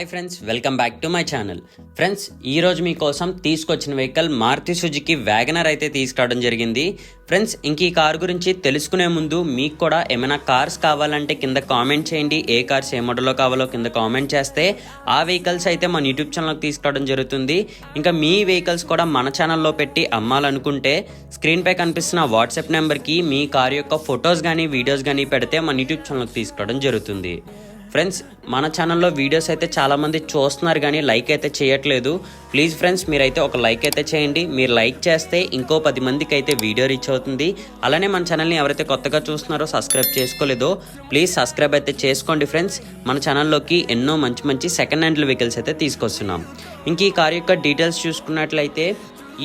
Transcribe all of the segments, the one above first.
Hi friends welcome back to my channel. Friends ఈరోజు మీకోసం తీసుకొచ్చిన వెహికల్ మారుతి సుజుకి వ్యాగనర్ అయితే తీసుకురావడం జరిగింది. ఫ్రెండ్స్ ఇంక ఈ కార్ గురించి తెలుసుకునే ముందు మీకు కూడా ఏమైనా కార్స్ కావాలంటే కింద కామెంట్ చేయండి. ఏ కార్స్ ఏ మోడల్లో కావాలో కింద కామెంట్ చేస్తే ఆ వెహికల్స్ అయితే మన యూట్యూబ్ ఛానల్కి తీసుకురావడం జరుగుతుంది. ఇంకా మీ వెహికల్స్ కూడా మన ఛానల్లో పెట్టి అమ్మాలనుకుంటే స్క్రీన్పై కనిపిస్తున్న వాట్సాప్ నెంబర్కి మీ కార్ యొక్క ఫొటోస్ కానీ వీడియోస్ కానీ పెడితే మన యూట్యూబ్ ఛానల్కి తీసుకురావడం జరుగుతుంది. ఫ్రెండ్స్ మన ఛానల్లో వీడియోస్ అయితే చాలామంది చూస్తున్నారు కానీ లైక్ అయితే చేయట్లేదు. ప్లీజ్ ఫ్రెండ్స్ మీరైతే ఒక లైక్ అయితే చేయండి. మీరు లైక్ చేస్తే ఇంకో పది మందికి అయితే వీడియో రీచ్ అవుతుంది. అలానే మన ఛానల్ని ఎవరైతే కొత్తగా చూస్తున్నారో సబ్స్క్రైబ్ చేసుకోలేదో ప్లీజ్ సబ్స్క్రైబ్ అయితే చేసుకోండి ఫ్రెండ్స్ మన ఛానల్లోకి ఎన్నో మంచి మంచి సెకండ్ హ్యాండ్ వెహికల్స్ అయితే తీసుకొస్తున్నాం. ఇంక ఈ కార్ యొక్క డీటెయిల్స్ చూసుకున్నట్లయితే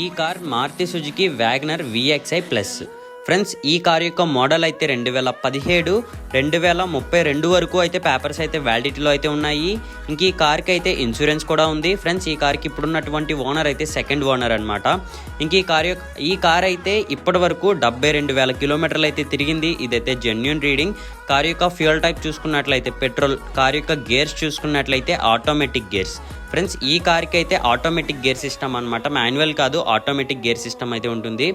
ఈ car Maruti Suzuki WagonR VXI plus friends ఈ కార్ యొక్క మోడల్ అయితే రెండు వేల పదిహేడు రెండు వేల ముప్పై రెండు వరకు అయితే పేపర్స్ అయితే వ్యాలిడిటీలో అయితే ఉన్నాయి. ఇంక ఈ కార్కి అయితే ఇన్సూరెన్స్ కూడా ఉంది. ఫ్రెండ్స్ ఈ కార్కి ఇప్పుడున్నటువంటి ఓనర్ అయితే సెకండ్ ఓనర్ అనమాట ఇంక ఈ కార్ యొక్క ఈ కార్ అయితే ఇప్పటి వరకు డెబ్బై రెండు వేల కిలోమీటర్లు అయితే తిరిగింది. ఇదైతే జెన్యున్ రీడింగ్ కార్ యొక్క ఫ్యూయల్ టైప్ చూసుకున్నట్లయితే పెట్రోల్ కార్ యొక్క గేర్స్ చూసుకున్నట్లయితే ఆటోమేటిక్ గేర్స్. ఫ్రెండ్స్ ఈ కార్కి అయితే ఆటోమేటిక్ గేర్ సిస్టమ్ అనమాట మాన్యువల్ కాదు ఆటోమేటిక్ గేర్ సిస్టమ్ అయితే ఉంటుంది.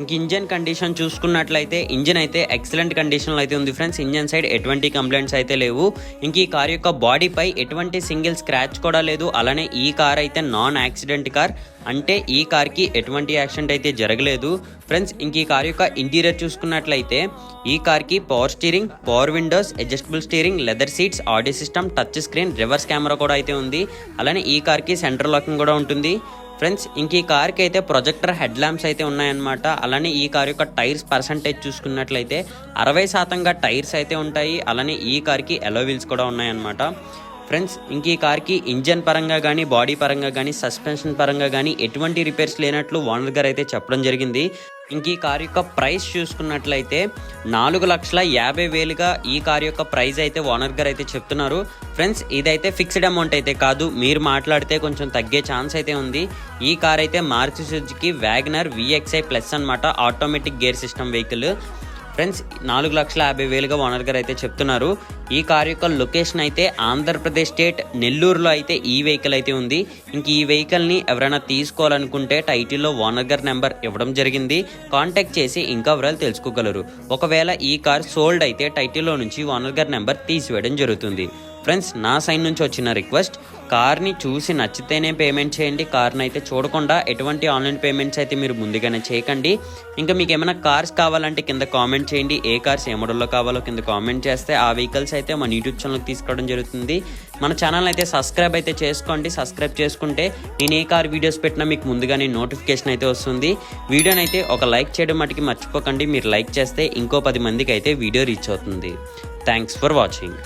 ఇంక ఇంజన్ కండిషన్ చూసుకున్నట్లయితే ఇంజన్ అయితే ఎక్సలెంట్ కండిషన్లో అయితే ఉంది ఫ్రెండ్స్ ఇంజన్ సైడ్ ఎటువంటి కంప్లైంట్స్ అయితే లేవు. ఇంక ఈ కార్ యొక్క బాడీపై ఎటువంటి సింగిల్ స్క్రాచ్ కూడా లేదు. అలానే ఈ కార్ అయితే నాన్ యాక్సిడెంట్ కార్. అంటే ఈ కార్కి ఎటువంటి యాక్సిడెంట్ అయితే జరగలేదు. ఫ్రెండ్స్ ఇంక ఈ కార్ యొక్క ఇంటీరియర్ చూసుకున్నట్లయితే ఈ కార్కి power steering power windows adjustable steering leather seats audio system touch screen reverse camera కూడా అయితే ఉంది. అలానే ఈ కార్కి సెంటర్ లాకింగ్ కూడా ఉంటుంది. ఫ్రెండ్స్ ఇంక ఈ కార్కి అయితే ప్రొజెక్టర్ హెడ్ ల్యాంప్స్ అయితే ఉన్నాయన్నమాట. అలానే ఈ కార్ యొక్క టైర్స్ పర్సంటేజ్ చూసుకున్నట్లయితే అరవై శాతంగా టైర్స్ అయితే ఉంటాయి. అలానే ఈ కార్కి ఎలో వీల్స్ కూడా ఉన్నాయన్నమాట. ఫ్రెండ్స్ ఇంక ఈ కార్కి ఇంజన్ పరంగా కానీ బాడీ పరంగా కానీ సస్పెన్షన్ పరంగా కానీ ఎటువంటి రిపేర్స్ లేనట్లు ఓనర్ గారు అయితే చెప్పడం జరిగింది. ఇంక ఈ కార్ యొక్క ప్రైస్ చూసుకున్నట్లయితే నాలుగు లక్షల యాభై వేలుగా ఈ కార్ యొక్క ప్రైస్ అయితే ఓనర్ గారు అయితే చెప్తున్నారు. ఫ్రెండ్స్ ఇదైతే ఫిక్స్డ్ అమౌంట్ అయితే కాదు. మీరు మాట్లాడితే కొంచెం తగ్గే ఛాన్స్ అయితే ఉంది. ఈ కార్ అయితే Maruti Suzuki WagonR VXI plus అనమాట automatic gear system vehicle. Friends నాలుగు లక్షల యాభై వేలుగా ఓనర్ గారు అయితే చెప్తున్నారు. ఈ కార్ యొక్క లొకేషన్ అయితే ఆంధ్రప్రదేశ్ స్టేట్ నెల్లూరులో అయితే ఈ వెహికల్ అయితే ఉంది. ఇంక ఈ వెహికల్ని ఎవరైనా తీసుకోవాలనుకుంటే టైటిల్లో ఓనర్ గారి నెంబర్ ఇవ్వడం జరిగింది. కాంటాక్ట్ చేసి ఇంకా వివరాలు తెలుసుకోగలరు. ఒకవేళ ఈ కార్ సోల్డ్ అయితే టైటిల్లో నుంచి ఓనర్ గారి నెంబర్ తీసివేయడం జరుగుతుంది. ఫ్రెండ్స్ నా సైడ్ నుంచి వచ్చిన రిక్వెస్ట్ కార్ని చూసి నచ్చితేనే పేమెంట్ చేయండి. కార్ని అయితే చూడకుండా ఎటువంటి ఆన్లైన్ పేమెంట్స్ అయితే మీరు ముందుగానే చేయకండి. ఇంకా మీకు ఏమైనా కార్స్ కావాలంటే కింద కామెంట్ చేయండి. ఏ కార్స్ ఏ మోడల్లో కావాలో కింద కామెంట్ చేస్తే ఆ వెహికల్స్ అయితే మన యూట్యూబ్ ఛానల్కి తీసుకోవడం జరుగుతుంది. మన ఛానల్ అయితే సబ్స్క్రైబ్ అయితే చేసుకోండి. సబ్స్క్రైబ్ చేసుకుంటే నేను ఏ కార్ వీడియోస్ పెట్టినా మీకు ముందుగానే నోటిఫికేషన్ అయితే వస్తుంది. వీడియోని అయితే ఒక లైక్ చేయడం మటుకి మర్చిపోకండి. మీరు లైక్ చేస్తే ఇంకో పది మందికి అయితే వీడియో రీచ్ అవుతుంది. Thanks for watching.